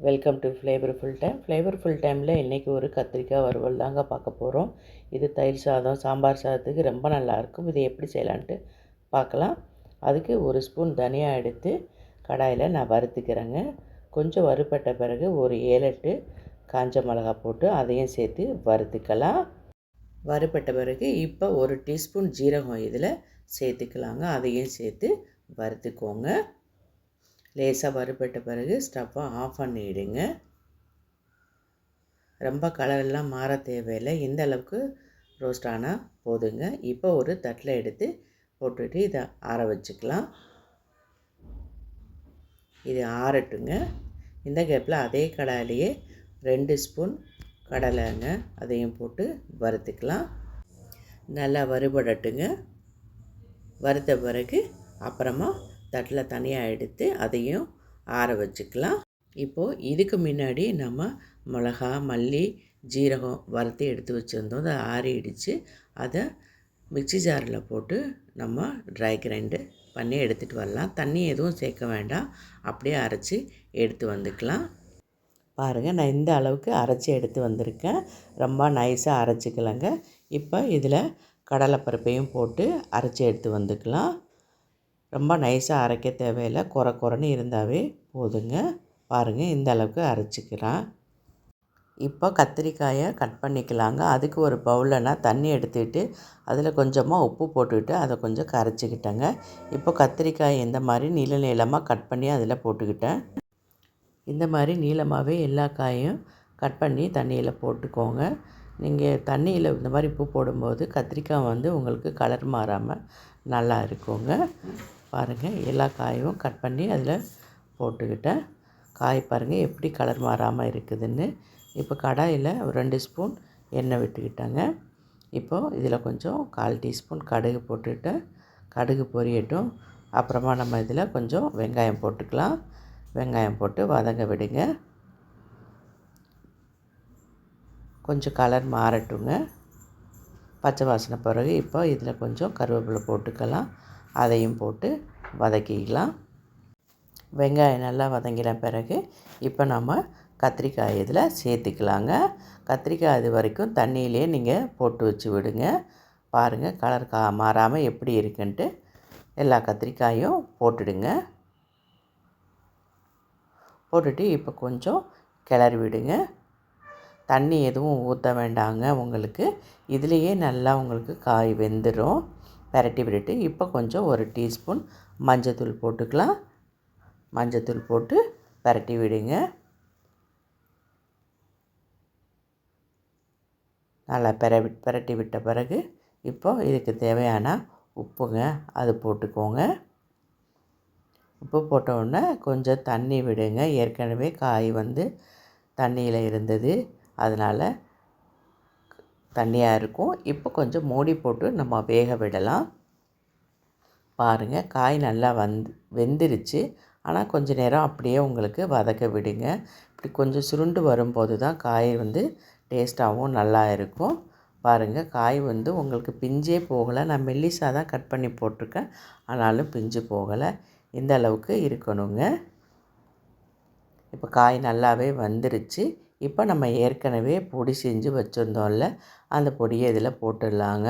Welcome to flavourful time flavourful டைமில் இன்றைக்கி ஒரு கத்திரிக்காய் வறுவல் தாங்க பார்க்க போகிறோம் இது தயிர் சாதம் சாம்பார் சாதத்துக்கு ரொம்ப நல்லாயிருக்கும் இதை எப்படி செய்யலான்ட்டு பார்க்கலாம். அதுக்கு ஒரு ஸ்பூன் தனியாக எடுத்து கடாயில் நான் வறுத்துக்கிறேங்க. கொஞ்சம் வறுப்பட்ட பிறகு ஒரு ஏழெட்டு காஞ்ச மிளகா போட்டு அதையும் சேர்த்து வறுத்துக்கலாம். வறுப்பட்ட பிறகு இப்போ ஒரு டீஸ்பூன் ஜீரகம் இதில் சேர்த்துக்கலாங்க. அதையும் சேர்த்து வறுத்துக்கோங்க. லேசாக வறுபட்ட பிறகு ஸ்டவ்வை ஆஃப் பண்ணிவிடுங்க ரொம்ப கலரெல்லாம் மாற தேவையில்லை. இந்த அளவுக்கு ரோஸ்ட் ஆனால் போதுங்க. இப்போ ஒரு தட்டில் எடுத்து போட்டுட்டு இதை ஆற வச்சுக்கலாம். இது ஆறட்டுங்க. இந்த கேப்பில் அதே கடாயிலேயே ரெண்டு ஸ்பூன் கடலைங்க அதையும் போட்டு வறுத்துக்கலாம். நல்லா வறுபடட்டுங்க. வறுத்த பிறகு அப்புறமா தட்டில் தனியாக எடுத்து அதையும் ஆற வச்சுக்கலாம். இப்போது இதுக்கு முன்னாடி நம்ம மிளகா மல்லி ஜீரகம் வறுத்து எடுத்து வச்சுருந்தோம். அதை ஆறிடுச்சு. அதை மிக்சி ஜாரில் போட்டு நம்ம ட்ரை கிரைண்டு பண்ணி எடுத்துகிட்டு வரலாம். தண்ணி எதுவும் சேர்க்க வேண்டாம். அப்படியே அரைச்சி எடுத்து வந்துக்கலாம். பாருங்கள் நான் இந்த அளவுக்கு அரைச்சி எடுத்து வந்திருக்கேன். ரொம்ப நைஸாக அரைச்சிக்கலாங்க. இப்போ இதில் கடலைப்பருப்பையும் போட்டு அரைச்சி எடுத்து வந்துக்கலாம். ரொம்ப நைஸாக அரைக்க தேவையில்லை. குறை குறைன்னு இருந்தாவே போதுங்க. பாருங்கள் இந்த அளவுக்கு அரைச்சிக்கிறான் இப்போ கத்திரிக்காயை கட் பண்ணிக்கலாங்க. அதுக்கு ஒரு பவுலில் நான் தண்ணி எடுத்துக்கிட்டு அதில் கொஞ்சமாக உப்பு போட்டுக்கிட்டு அதை கொஞ்சம் கரைச்சிக்கிட்டேங்க. இப்போ கத்திரிக்காய் இந்த மாதிரி நீள நீளமாக கட் பண்ணி அதில் போட்டுக்கிட்டேன். இந்த மாதிரி நீளமாகவே எல்லா காயும் கட் பண்ணி தண்ணியில் போட்டுக்கோங்க. நீங்கள் தண்ணியில் இந்த மாதிரி உப்பு போடும்போது கத்திரிக்காய் வந்து உங்களுக்கு கலர் மாறாமல் நல்லா இருக்குங்க. பாருங்கள் எல்லா காயும் கட் பண்ணி அதில் போட்டுக்கிட்டேன். காய் பாருங்கள் எப்படி கலர் மாறாமல் இருக்குதுன்னு. இப்போ கடாயில் ஒரு ரெண்டு ஸ்பூன் எண்ணெய் விட்டுக்கிட்டாங்க. இப்போது இதில் கொஞ்சம் கால் டீஸ்பூன் கடுகு போட்டுக்கிட்டேன். கடுகு பொரியட்டும். அப்புறமா நம்ம இதில் கொஞ்சம் வெங்காயம் போட்டுக்கலாம். வெங்காயம் போட்டு வதங்க விடுங்க. கொஞ்சம் கலர் மாறட்டுங்க. பச்சை வாசனை பிறகு இப்போ இதில் கொஞ்சம் கருவேப்பிலை போட்டுக்கலாம். அதையும் போட்டு வதக்கிக்கலாம். வெங்காயம் நல்லா வதங்கின பிறகு இப்போ நம்ம கத்திரிக்காய் இதில் சேர்த்துக்கலாங்க. கத்திரிக்காய் இது வரைக்கும் தண்ணியிலே நீங்கள் போட்டு வச்சு விடுங்க. பாருங்கள் கலர் கா மாறாமல் எப்படி இருக்குன்ட்டு எல்லா கத்திரிக்காயும் போட்டுடுங்க. போட்டுட்டு இப்போ கொஞ்சம் கிளறி விடுங்க. தண்ணி எதுவும் ஊற்ற வேண்டாங்க உங்களுக்கு. இதுலேயே நல்லா உங்களுக்கு காய் வெந்துடும் பரட்டி விட்டுட்டு இப்போ கொஞ்சம் ஒரு டீஸ்பூன் மஞ்சத்தூள் போட்டுக்கலாம். மஞ்சத்தூள் போட்டு பரட்டி விடுங்க. நல்லா பெர பரட்டி விட்ட பிறகு இப்போ இதுக்கு தேவையான உப்புங்க அது போட்டுக்கோங்க. உப்பு போட்டவுடனே கொஞ்சம் தண்ணி விடுங்க. ஏற்கனவே காய் வந்து தண்ணியில் இருந்தது. அதனால் தண்ணியாக இருக்கும். இப்போ கொஞ்சம் மூடி போட்டு நம்ம வேக விடலாம். பாருங்கள் காய் நல்லா வந்து வெந்துருச்சு. ஆனால் கொஞ்சம் நேரம் அப்படியே உங்களுக்கு வதக்க விடுங்க. இப்படி கொஞ்சம் சுருண்டு வரும்போது தான் காய் வந்து டேஸ்ட்டாகவும் நல்லா இருக்கும். பாருங்கள் காய் வந்து உங்களுக்கு பிஞ்சே போகலை. நான் மெல்லிசாக தான் கட் பண்ணி போட்டிருக்கேன். ஆனாலும் பிஞ்சு போகலை. இந்த அளவுக்கு இருக்கணுங்க. இப்போ காய் நல்லாவே வந்துருச்சு. இப்போ நம்ம ஏற்கனவே பொடி செஞ்சு வச்சுருந்தோம்ல அந்த பொடியை இதில் போட்டுடலாங்க.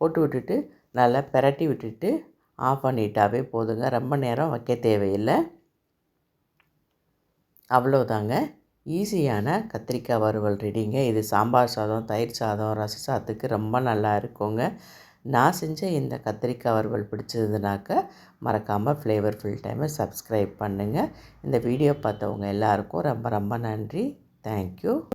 போட்டு விட்டுட்டு நல்லா பெரட்டி விட்டுட்டு ஆஃப் பண்ணிட்டாவே போதுங்க. ரொம்ப நேரம் வைக்க தேவையில்லை. அவ்வளோதாங்க. ஈஸியான கத்திரிக்காய் வறுவல் ரெடிங்க. இது சாம்பார் சாதம் தயிர் சாதம் ரச சாதத்துக்கு ரொம்ப நல்லா இருக்குங்க. நான் செஞ்ச இந்த கத்திரிக்காய் வறுவல் பிடிச்சதுனாக்க மறக்காமல் ஃப்ளேவர் ஃபுல் டைமை சப்ஸ்கிரைப் பண்ணுங்கள் இந்த வீடியோ பார்த்தவங்க எல்லாருக்கும் ரொம்ப ரொம்ப நன்றி. Thank you.